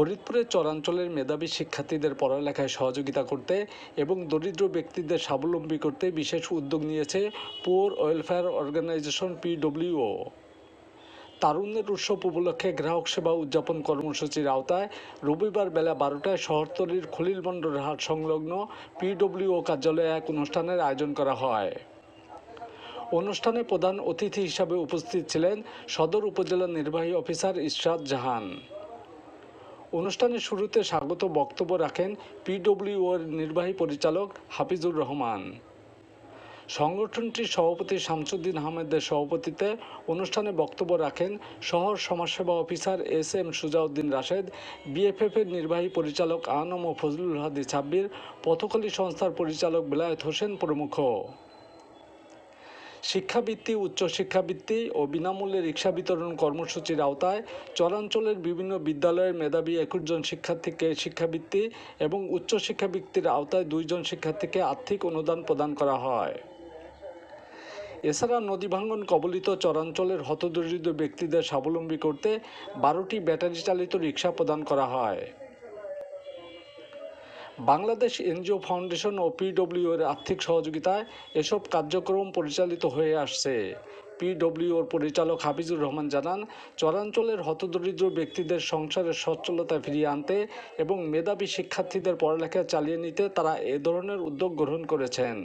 ফরিদপুরের চরাঞ্চলের মেধাবী শিক্ষার্থীদের পড়ালেখায় সহযোগিতা করতে এবং দরিদ্র ব্যক্তিদের স্বাবলম্বী করতে বিশেষ উদ্যোগ নিয়েছে পুয়ার ওয়েলফেয়ার অর্গানাইজেশন পিডব্লিউও। তারুণ্যের উৎসব উপলক্ষে গ্রাহক সেবা উদযাপন কর্মসূচির আওতায় রবিবার বেলা বারোটায় শহরতলির খলিল মণ্ডল হাট সংলগ্ন পিডব্লিউও কার্যালয়ে এক অনুষ্ঠানের আয়োজন করা হয়। অনুষ্ঠানে প্রধান অতিথি হিসাবে উপস্থিত ছিলেন সদর উপজেলা নির্বাহী অফিসার ইশরাত জাহান। অনুষ্ঠানের শুরুতে স্বাগত বক্তব্য রাখেন পিডব্লিউওর নির্বাহী পরিচালক হাফিজুর রহমান। সংগঠনটির সভাপতি শামসুদ্দিন আহমেদের সভাপতিত্বে অনুষ্ঠানে বক্তব্য রাখেন শহর সমাজসেবা officer S M Sujauddin Rashed বিএফএফের নির্বাহী পরিচালক আনম ও ফজলুল হাদি ছাব্বির, পথকলী সংস্থার পরিচালক বেলায়েত হোসেন প্রমুখ। শিক্ষাবৃত্তি, উচ্চশিক্ষাবৃত্তি ও বিনামূল্যে রিক্সা বিতরণ কর্মসূচির আওতায় চরাঞ্চলের বিভিন্ন বিদ্যালয়ের মেধাবী একুশ জন শিক্ষার্থীকে শিক্ষাবৃত্তি এবং উচ্চশিক্ষাবৃত্তির আওতায় দুইজন শিক্ষার্থীকে আর্থিক অনুদান প্রদান করা হয়। এছাড়া নদী ভাঙ্গন কবলিত চরাঞ্চলের হতদরিদ্র ব্যক্তিদের স্বাবলম্বী করতে বারোটি ব্যাটারি চালিত রিক্সা প্রদান করা হয়। বাংলাদেশ এনজিও ফাউন্ডেশন ও পিডব্লিউ এর আর্থিক সহযোগিতায় এসব কার্যক্রম পরিচালিত হয়ে আসছে। পিডব্লিউর পরিচালক হাফিজুর রহমান জানান, চরাঞ্চলের হতদরিদ্র ব্যক্তিদের সংসারের সচ্ছলতা ফিরিয়ে আনতে এবং মেধাবী শিক্ষার্থীদের পড়ালেখা চালিয়ে নিতে তারা এ ধরনের উদ্যোগ গ্রহণ করেছেন।